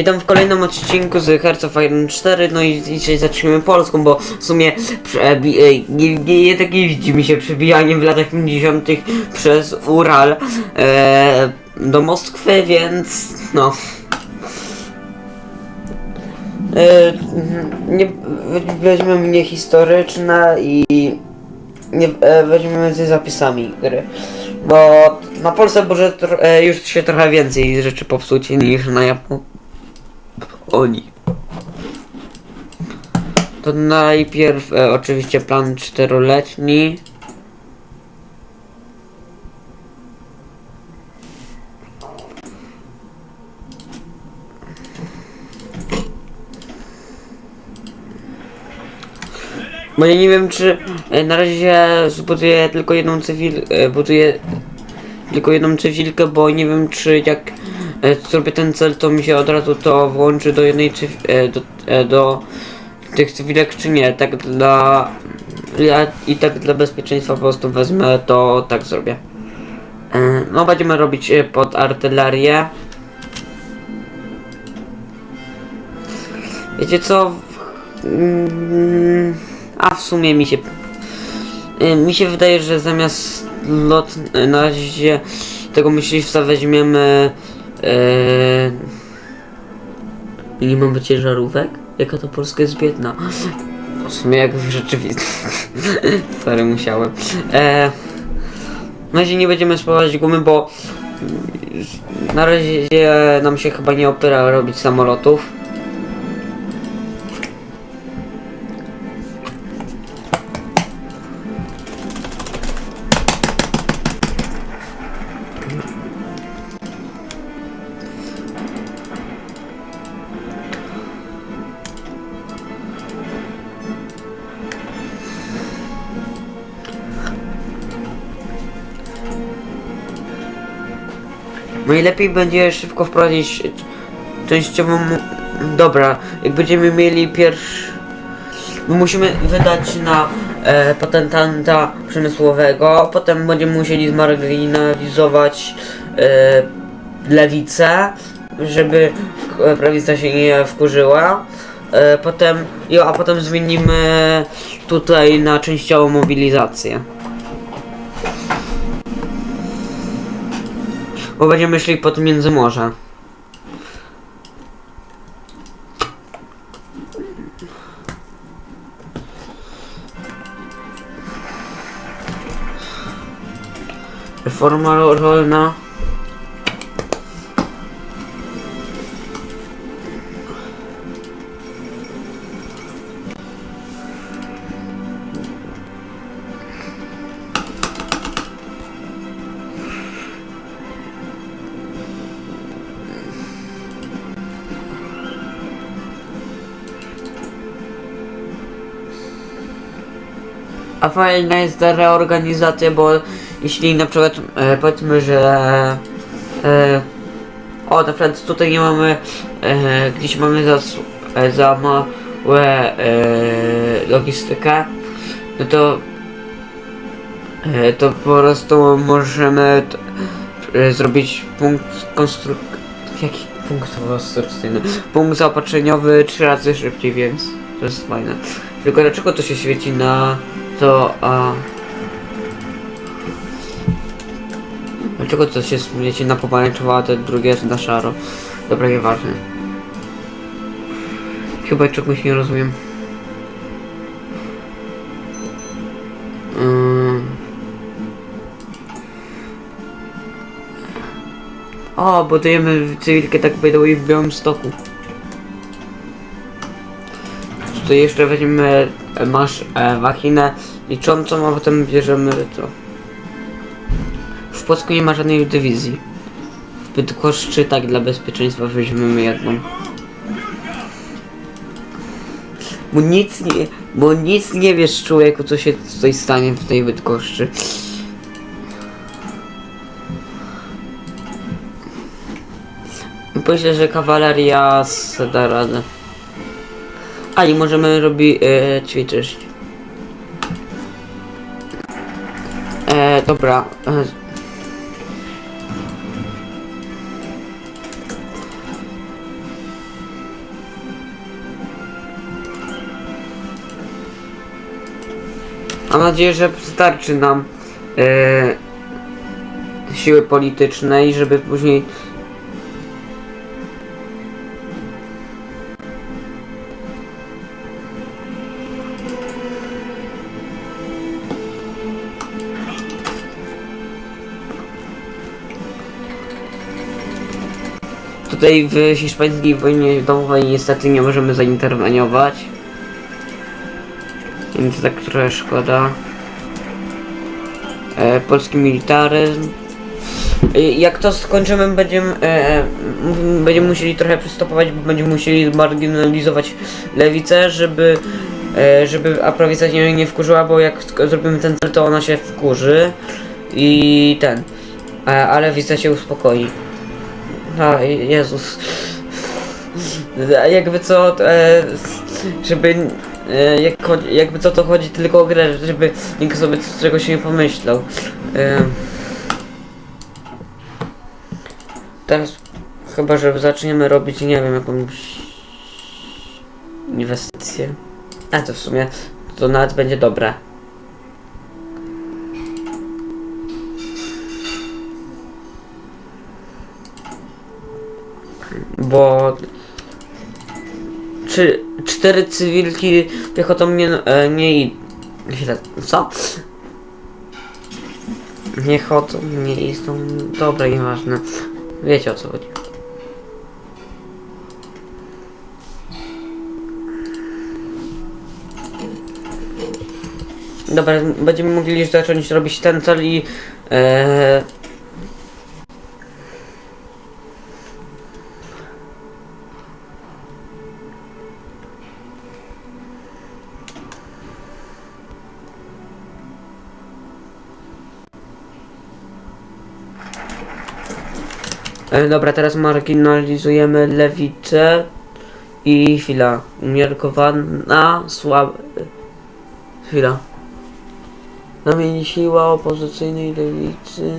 Witam w kolejnym odcinku z Hearts of Iron 4, no i dzisiaj zaczniemy Polską, bo w sumie e, nie, takie widzi mi się przebijanie w latach 50. przez Ural e, do Moskwy, więc no. E, nie, weźmiemy mnie historyczne i nie, e, ze zapisami gry. Bo na Polsce może e, już się trochę więcej rzeczy popsuć niż na Japonii. To najpierw e, oczywiście plan czteroletni. Bo ja nie wiem czy e, na razie zbuduję tylko jedną cywil, e, buduję tylko jedną cywilkę, bo nie wiem czy jak zrobię ten cel, to mi się od razu to włączy do jednej cyw, e, do, e, do tych cywilek czy nie. Tak dla ja i tak dla bezpieczeństwa po prostu wezmę to tak zrobię. E, no będziemy robić e, pod artylerię. Wiecie co? Mm, A w sumie mi się Mi się wydaje, że zamiast lot na razie tego myśliwca weźmiemy nie mamy ciężarówek? Jaka to Polska jest biedna. W sumie jak w rzeczywistości. Sorry, musiałem. E, na razie nie będziemy spływać gumy, bo na razie nam się chyba nie opera robić samolotów. Najlepiej będzie szybko wprowadzić częściową... Dobra, jak będziemy mieli pierwszy... Musimy wydać na e, patentanta przemysłowego, potem będziemy musieli zmarginalizować e, lewicę, żeby prawica się nie wkurzyła. E, potem, jo, a potem zmienimy tutaj na częściową mobilizację. Bo będziemy szli pod Międzymorze. Reforma ro- rolna. A fajna jest ta reorganizacja, bo jeśli na przykład e, powiedzmy, że e, o na przykład tutaj nie mamy e, gdzieś mamy za, e, za małe e, logistykę, no to e, to po prostu możemy e, zrobić punkt konstruk... Jaki punkt konstrukcyjny? Punkt zaopatrzeniowy trzy razy szybciej, więc to jest fajne. Tylko dlaczego to się świeci na to, a... Dlaczego to się świeci na pomarańczowo, a te drugie jest na szaro? Dobra, nieważne. Chyba czegoś nie rozumiem. Ym. O, budujemy cywilkę tak by way w Białymstoku. Tutaj jeszcze weźmiemy e, masz e, machinę liczącą, a potem bierzemy to. W Płocku nie ma żadnej dywizji. W Bydgoszczy tak dla bezpieczeństwa weźmiemy jedną. Bo nic nie, bo nic nie wiesz człowieku co się tutaj stanie w tej Bydgoszczy. Myślę, że kawaleria da radę. I możemy robić e, ćwiczyć. E, dobra. E, mam nadzieję, że starczy nam e, siły politycznej, żeby później Tutaj w hiszpańskiej wojnie domowej niestety nie możemy zainterweniować. Więc tak trochę szkoda. E, polski militaryzm. E, jak to skończymy, będziemy, e, będziemy musieli trochę przystopować, bo będziemy musieli marginalizować lewicę, żeby, e, żeby aprowica się nie wkurzyła, bo jak zrobimy ten cel, to ona się wkurzy. I ten. E, a lewica się uspokoi. A, Jezus. A Jakby co, e, żeby, e, jakby co to chodzi tylko o grę, żeby nikt sobie czegoś nie pomyślał. E, teraz chyba, że zaczniemy robić, nie wiem, jakąś inwestycję. A to w sumie, to nawet będzie dobre. Bo czy cztery cywilki piechotą nie, e, nie i chwilę, co? Nie chodzą, nie istą, dobra, nieważne. Wiecie o co chodzi. Dobra, będziemy mogli już zacząć robić ten cel i e, dobra, teraz marginalizujemy lewicę i chwila. Umiarkowana, słaba. Chwila. Namień siła opozycyjnej lewicy.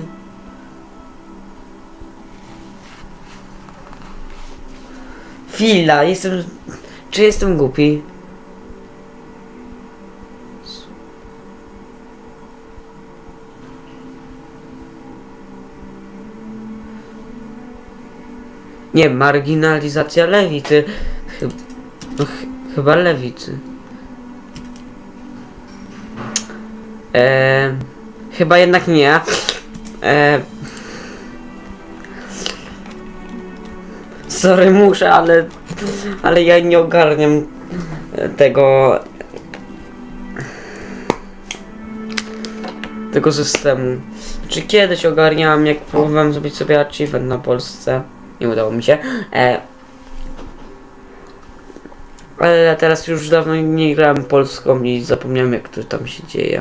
Chwila, jestem. Czy jestem głupi? Nie, marginalizacja lewicy. No, ch chyba lewicy. Eee, chyba jednak nie. Eee, sorry, muszę, ale, ale ja nie ogarniam tego tego systemu. Czy kiedyś ogarniałam, jak próbowałem zrobić sobie achievement na Polsce? Nie udało mi się. E, ale teraz już dawno nie grałem polską i zapomniałem jak to tam się dzieje.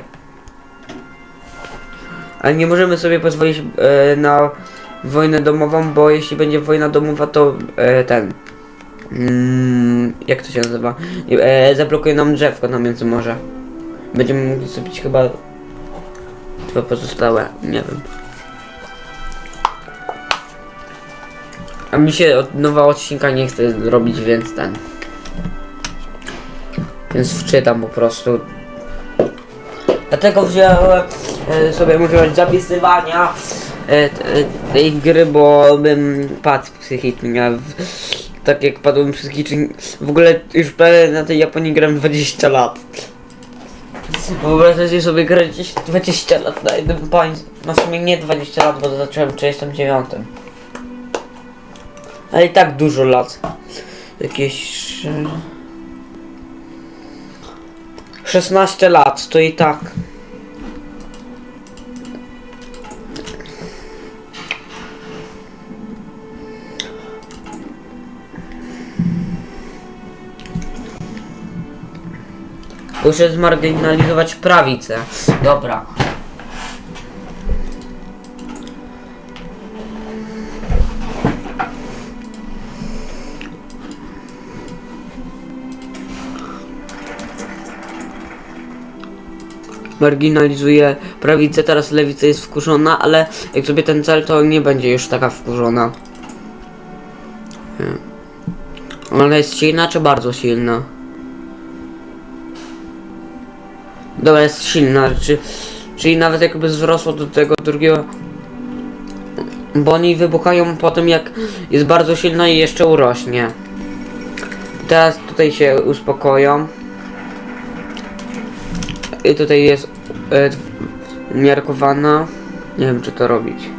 Ale nie możemy sobie pozwolić e, na wojnę domową, bo jeśli będzie wojna domowa, to e, ten. Mm, jak to się nazywa? E, zablokuje nam drzewko na Międzymorze. Będziemy mogli zrobić chyba dwa pozostałe, nie wiem. A mi się od nowa odcinka nie chce robić, więc ten. Więc wczytam po prostu. Dlatego wziąłem e, sobie możliwość zapisywania e, e, tej gry, bo bym padł psychicznie. Tak jak padłem psychicznie. W ogóle już prawie na tej Japonii grałem 20 lat. Wyobraźcie sobie grać 20 lat na jednym państwie. No w sumie nie 20 lat, bo zacząłem w 39. Ale i tak dużo lat. Jakieś... e, 16 lat, to i tak. Muszę zmarginalizować prawicę. Dobra. Marginalizuje prawicę, teraz lewica jest wkurzona, ale jak sobie ten cel, to nie będzie już taka wkurzona. Hmm. Ona jest silna, czy bardzo silna? Dobra, jest silna, czy, czyli nawet jakby wzrosło do tego drugiego. Bo oni wybuchają po tym, jak jest bardzo silna i jeszcze urośnie. Teraz tutaj się uspokoją. I tutaj jest e, umiarkowana. Nie wiem, czy to robić.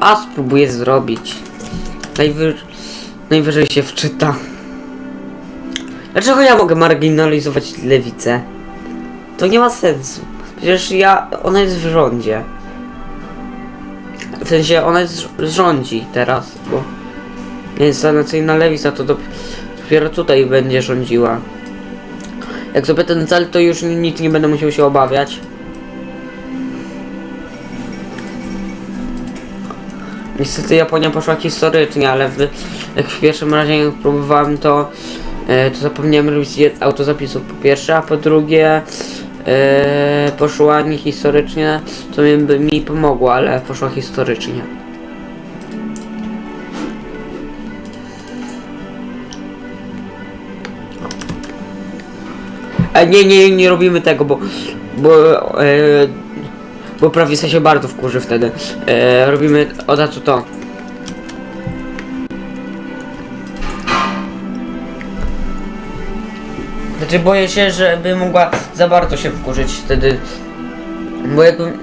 A spróbuję zrobić. Najwy... Najwyżej się wczyta. Dlaczego ja mogę marginalizować lewicę? To nie ma sensu. Przecież ja... Ona jest w rządzie. W sensie ona jest, rządzi teraz, bo... Instalacyjna lewica to dop- dopiero tutaj będzie rządziła. Jak sobie ten cel, to już nic nie będę musiał się obawiać. Niestety Japonia poszła historycznie, ale w, jak w pierwszym razie jak próbowałem to, e, to zapomniałem robić autozapisów po pierwsze, a po drugie e, poszła nie historycznie, co mi, mi pomogło, ale poszła historycznie. E, nie, nie, nie robimy tego, bo, bo, e, bo prawie się bardzo wkurzy wtedy. E, robimy od razu to. Znaczy boję się, żeby mogła za bardzo się wkurzyć wtedy. Bo jakbym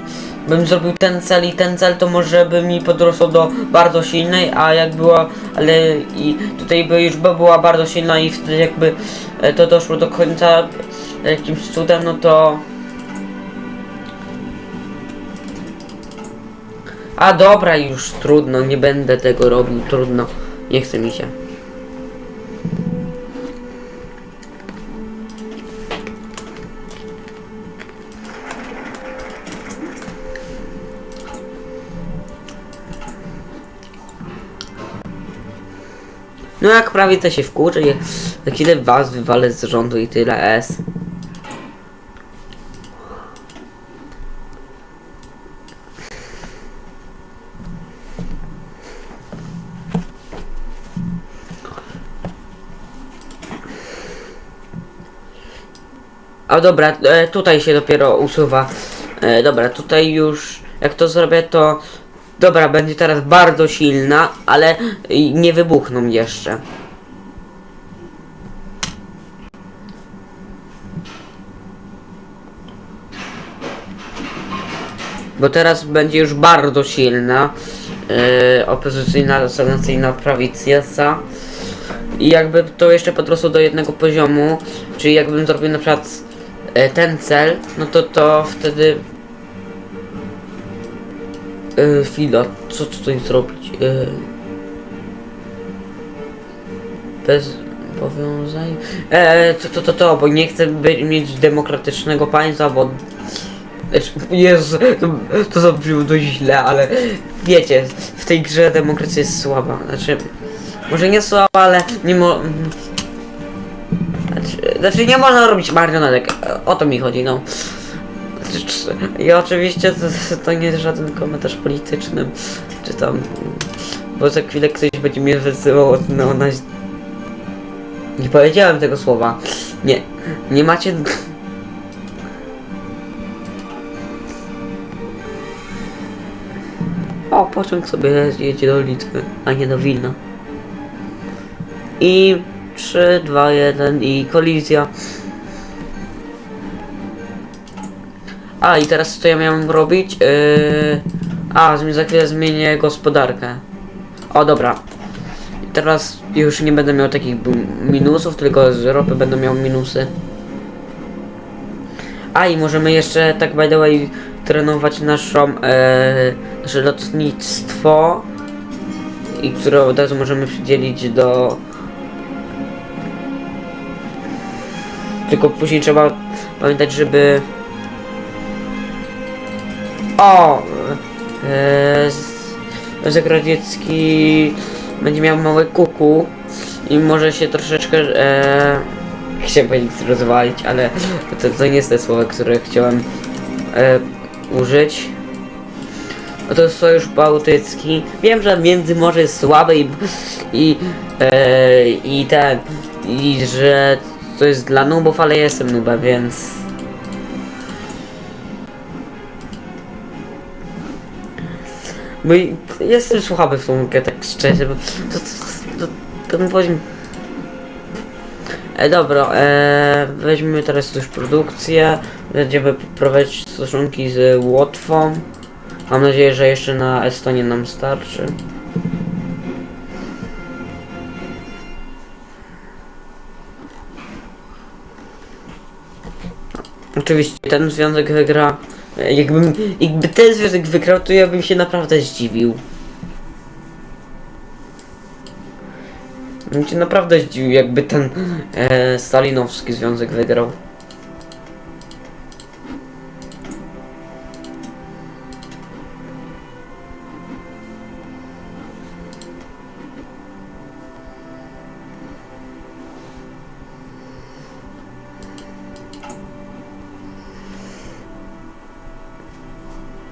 bym zrobił ten cel i ten cel, to może by mi podrosło do bardzo silnej, a jak była, ale i tutaj by już by była bardzo silna i wtedy jakby e, to doszło do końca jakimś cudem, no to... A dobra, już trudno, nie będę tego robił, trudno. Nie chce mi się. No jak prawie to się wkurzy, jak was wywalę z rządu i tyle S. A dobra, e, tutaj się dopiero usuwa. E, dobra, tutaj już jak to zrobię to... Dobra, będzie teraz bardzo silna, ale nie wybuchną jeszcze. Bo teraz będzie już bardzo silna yy, opozycyjna, stagnacyjna prawica. I jakby to jeszcze podrosło do jednego poziomu, czyli jakbym zrobił na przykład e, ten cel, no to to wtedy... Yy, chwila, co tutaj zrobić? Yy, bez powiązań... E, to, to, to, to, bo nie chcę mieć demokratycznego państwa, bo... Jezu, to, to zabrzmiło dość źle, ale wiecie, w tej grze demokracja jest słaba. Znaczy, może nie słaba, ale nie mo... Znaczy, znaczy nie można robić marionetek, o to mi chodzi, no. I oczywiście to, to nie jest żaden komentarz polityczny, czy tam... Bo za chwilę ktoś będzie mnie wyzywał no, na... Nie powiedziałem tego słowa. Nie, nie macie... O, pociąg sobie jedzie do Litwy, a nie do Wilna. I 3, 2, 1 i kolizja. A i teraz co ja miałem robić? Yy... A, za chwilę zmienię gospodarkę. O, dobra. I teraz już nie będę miał takich minusów, tylko z ropy będę miał minusy. A i możemy jeszcze tak by the way trenować naszą, e, nasze lotnictwo i które od razu możemy przydzielić do tylko później trzeba pamiętać, żeby o e, Związek Radziecki będzie miał małe kuku i może się troszeczkę e, chciałem powiedzieć rozwalić, ale to, to nie jest te słowo, które chciałem e, użyć. No to jest sojusz bałtycki. Wiem, że Międzymorze jest słabe i, i E, I ten, i że to jest dla nubów, ale jestem nubem, więc... Bo jestem słaby w tą grę, tak szczerze, bo to, to, to, ten poziom... E, dobra, e, weźmiemy teraz już produkcję, będziemy prowadzić stosunki z Łotwą. Mam nadzieję, że jeszcze na Estonię nam starczy. Oczywiście ten związek wygra. Jakbym, jakby ten związek wygrał, to ja bym się naprawdę zdziwił. Bym się naprawdę zdziwił, jakby ten e, stalinowski związek wygrał.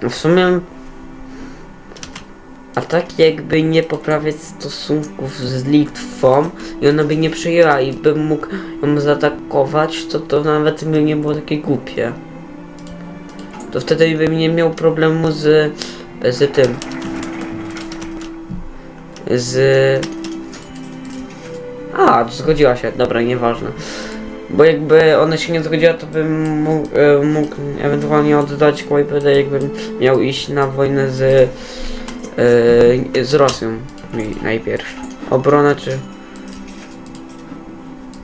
W sumie... A tak jakby nie poprawiać stosunków z Litwą i ona by nie przyjęła i bym mógł ją zaatakować, to to nawet by nie było takie głupie. To wtedy bym nie miał problemu z... z tym. Z... A, zgodziła się, dobra, nieważne. Bo jakby ona się nie zgodziła, to bym mógł, e, mógł ewentualnie oddać Kłajpedę, jakbym miał iść na wojnę z, e, z Rosją najpierw. Obrona czy...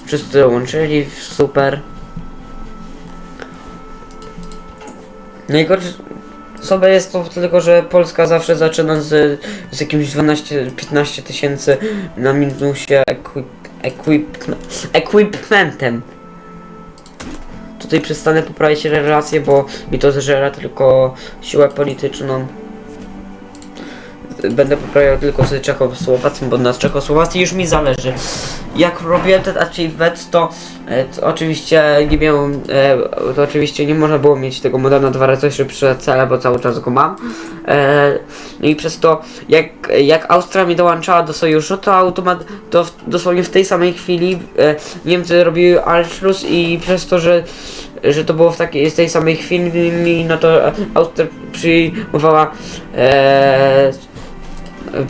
Wszyscy dołączyli, super. Najgorsze sobie jest to tylko, że Polska zawsze zaczyna z, z jakimś 12-15 tysięcy na minusie equip, equip, equipmentem. Tutaj przestanę poprawić relacje, bo mi to zżera tylko siłę polityczną. Będę poprawiał tylko z Czechosłowacją, bo na Czechosłowacji już mi zależy. Jak robiłem ten achievement, to, e, to oczywiście nie miałem, e, to oczywiście nie można było mieć tego moda na dwa razy szybsze cele, bo cały czas go mam. E, no i przez to, jak, jak Austria mi dołączała do sojuszu, to automat, to w, dosłownie w tej samej chwili Niemcy robiły Anschluss i przez to, że że to było w takiej z tej samej chwili, no to Austria przyjmowała e,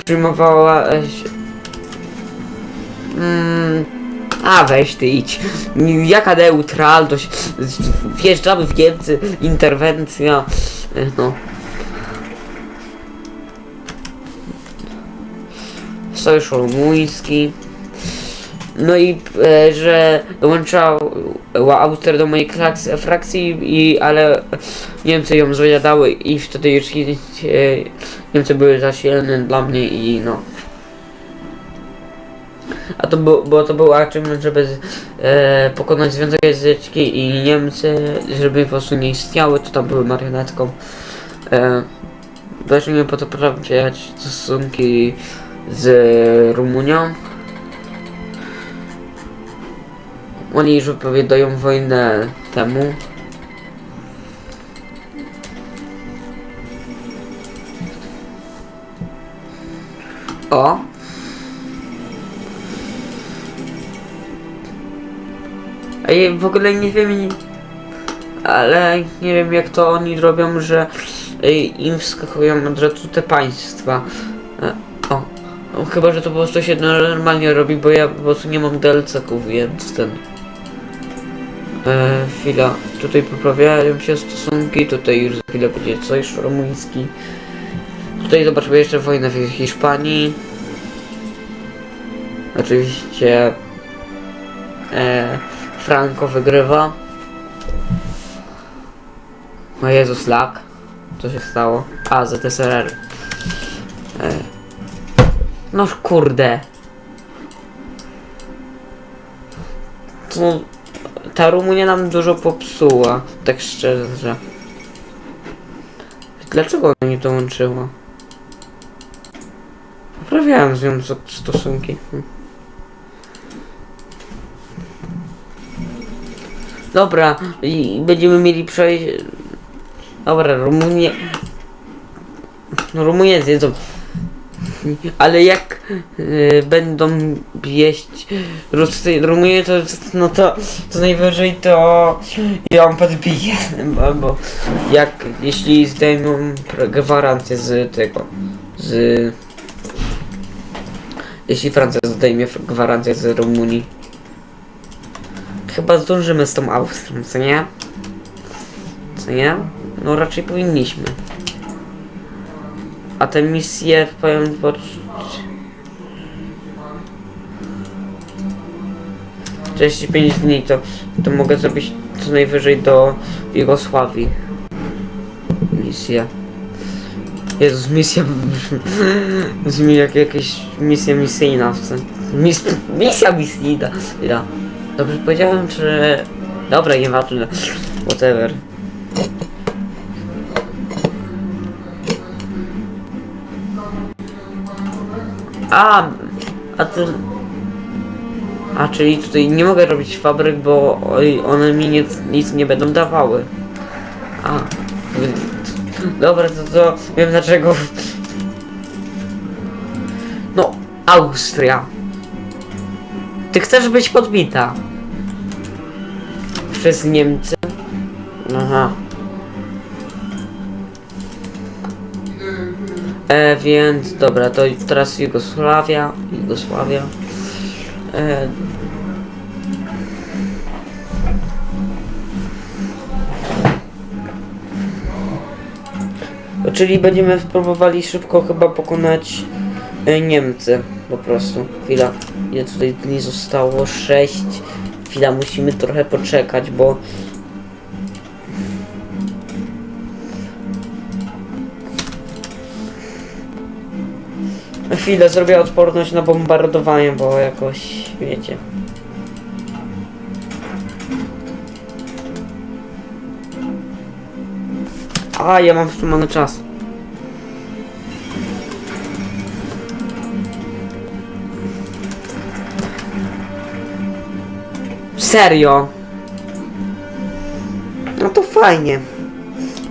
przyjmowała e, mm, a weź ty idź. Jaka neutralność? Wjeżdżamy w Niemcy, interwencja. E, No. Sojusz rumuński. No i e, że dołączał Austria do mojej klaks, frakcji, i, ale Niemcy ją zajadały i wtedy już e, Niemcy były za silne dla mnie i no. A to było, bo to był achievement, żeby e, pokonać Związek Radziecki i Niemcy, żeby po prostu nie istniały, to tam były marionetką. E, Zacznijmy po to poprawiać stosunki z Rumunią. Oni już wypowiadają wojnę temu. O! Ja w ogóle nie wiem, ale nie wiem jak to oni robią, że y, im wskakują od razu te państwa. E, O, o, chyba, że to po prostu się normalnie robi, bo ja po prostu nie mam DLC-ków, więc ten... E, chwila, tutaj poprawiają się stosunki, tutaj już za chwilę będzie sojusz rumuński. Tutaj zobaczymy jeszcze wojnę w Hiszpanii. Oczywiście e, Franco wygrywa. O Jezus, lak. Co się stało? A, ZSRR. E, no kurde. To, ta Rumunia nam dużo popsuła, tak szczerze. Dlaczego ona nie dołączyła? Poprawiałem z nią stosunki. Dobra, i będziemy mieli przejść... Dobra, Rumunie... Rumunie zjedzą... Ale jak y, będą jeść Ruscy, Rumunie, to no to, to najwyżej to ją podbiję. Albo jak jeśli zdejmą gwarancję z tego. Z jeśli Francja zdejmie gwarancję z Rumunii. Chyba zdążymy z tą Austrią, co nie? Co nie? No raczej powinniśmy. A te misje powiem po... 45 dni to, to mogę zrobić co najwyżej do Jugosławii. Misja. Jezus, misja... Brzmi jak jakaś misja misyjna. w sensie- Mis, misja misyjna. Ja. Dobrze powiedziałem, czy... Dobra, nieważne. Whatever. A, a ty... A, czyli tutaj nie mogę robić fabryk, bo one mi nic, nic nie będą dawały. A, dobra, to, to wiem dlaczego. No, Austria. Ty chcesz być podbita. Przez Niemcy. Aha. E, więc dobra, to teraz Jugosławia. Jugosławia. E, czyli będziemy próbowali szybko chyba pokonać e, Niemcy. Po prostu. Chwila. Ile tutaj dni zostało? 6. Chwila, musimy trochę poczekać, bo chwilę zrobię odporność na bombardowanie, bo jakoś wiecie. A, ja mam wstrzymany czas. Serio? No to fajnie.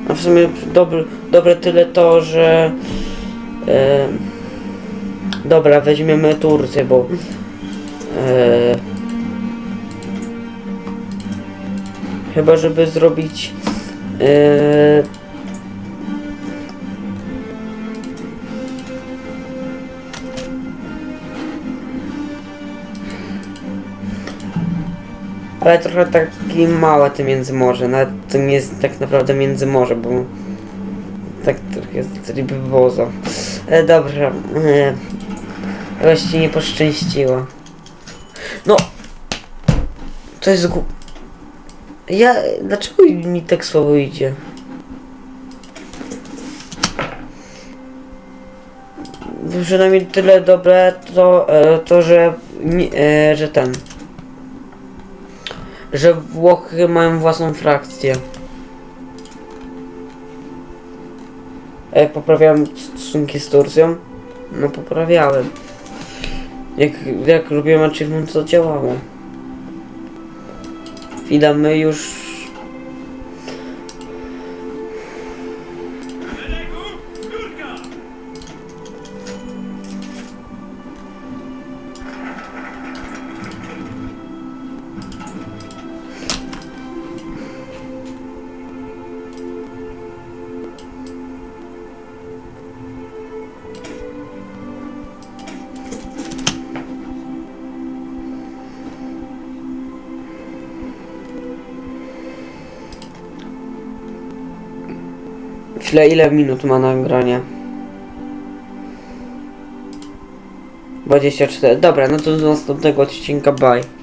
A w sumie dobre, dobre tyle to, że... Dobra, weźmiemy Turcję, bo... E, chyba, żeby zrobić... E, Ale trochę taki małe to międzymorze, nawet to nie jest tak naprawdę międzymorze, bo tak trochę jest rybozo. E, dobrze, e, właściwie nie poszczęściło. No, to jest gu... Ja, dlaczego mi tak słabo idzie? Przynajmniej tyle dobre to, e, to że, nie- że ten że Włochy mają własną frakcję. E, poprawiałem stosunki z Turcją? No poprawiałem. Jak, jak robiłem achievement to działało. Chwila, my już... Chwilę, ile minut ma nagranie? 24. Dobra, no to do następnego odcinka, bye.